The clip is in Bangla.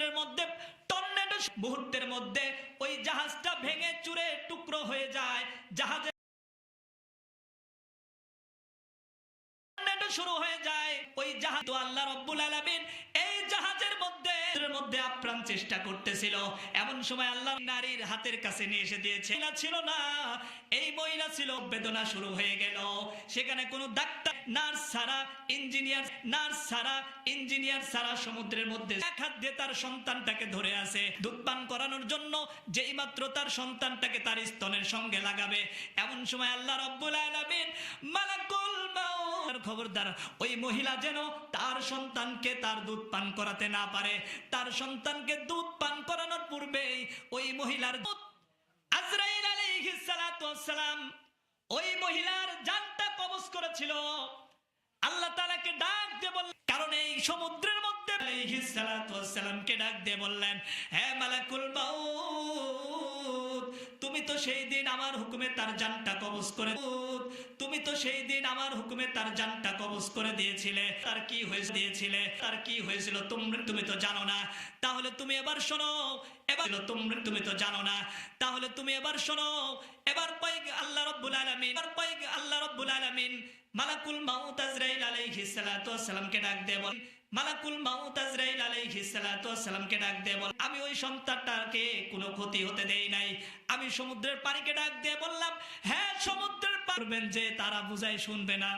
সমুদ্রের মধ্যে, টর্নেডো মুহূর্তের মধ্যে ওই জাহাজটা ভেঙে চুরে টুকরো হয়ে যায়। জাহাজে শুরু হয়ে যায়। ওই জাহাজ তো আল্লাহ রব্বুল আলামিন এই জাহাজের মধ্যে মধ্যে আপ্রাণ চেষ্টা করতেছিল। এমন সময় আল্লাহ নারীর হাতের কাছে নিয়ে এসে দিয়েছে ছিল না। এই মহিলা ছিল, বেদনা শুরু হয়ে গেল। সেখানে কোনো ডাক্তার নার্স ছাড়া ইঞ্জিনিয়ার, নার্স ছাড়া ইঞ্জিনিয়ার ছাড়া সমুদ্রের মধ্যে তার সন্তানটাকে ধরে আছে। করানোর জন্য যেই মাত্র তার সন্তানটাকে তার স্তনের সঙ্গে লাগাবে। এমন সময় আল্লাহ রব্বুল মালাকুল খবরদার, ওই মহিলা যেন তার সন্তানকে তার দুধ পান করাতে না পারে। তার সন্তানকে দুধ পান করানোর পূর্বেই ওই মহিলার আজরাইল সালাম, ওই কবজ করেছিল। আল্লাহ তাআলাকে ডাক দিয়ে বললেন, কারণ এই সমুদ্রের মধ্যে সালামকে ডাক দিয়ে বললেন, হে মালাকুল মাউত, তুমি তো সেই দিন আমার হুকুমে তার জানটা কবজ করে তুমি তো সেই দিন আমার হুকুমে তার জানটা কবজ করে দিয়েছিলে। তার কি হয়েছে? দিয়েছিলে। তার কি হয়েছিল? তোমরা, তুমি তো জানো না। তাহলে তুমি এবার শোনো। এবার তোমরা, তুমি তো জানো না। তাহলে তুমি এবার শোনো। এবার পাই রব্বুল আলামিন। আল্লাহ রব্বুল আলামিন মালাকুল মাউত আজরাইল আলাইহিস সালাতু ডাক দিয়ে মালাকুল মাউত আজরাইল আলাইহিস সালাতু ডাক আমি ওই সন্তানটাকে কোনো ক্ষতি হতে দেই নাই। আমি সমুদ্রের পানিকে ডাক দিয়ে বললাম হ্যাঁ সমুদ্রের পারবেন যে তারা বুঝাই শুনবে না।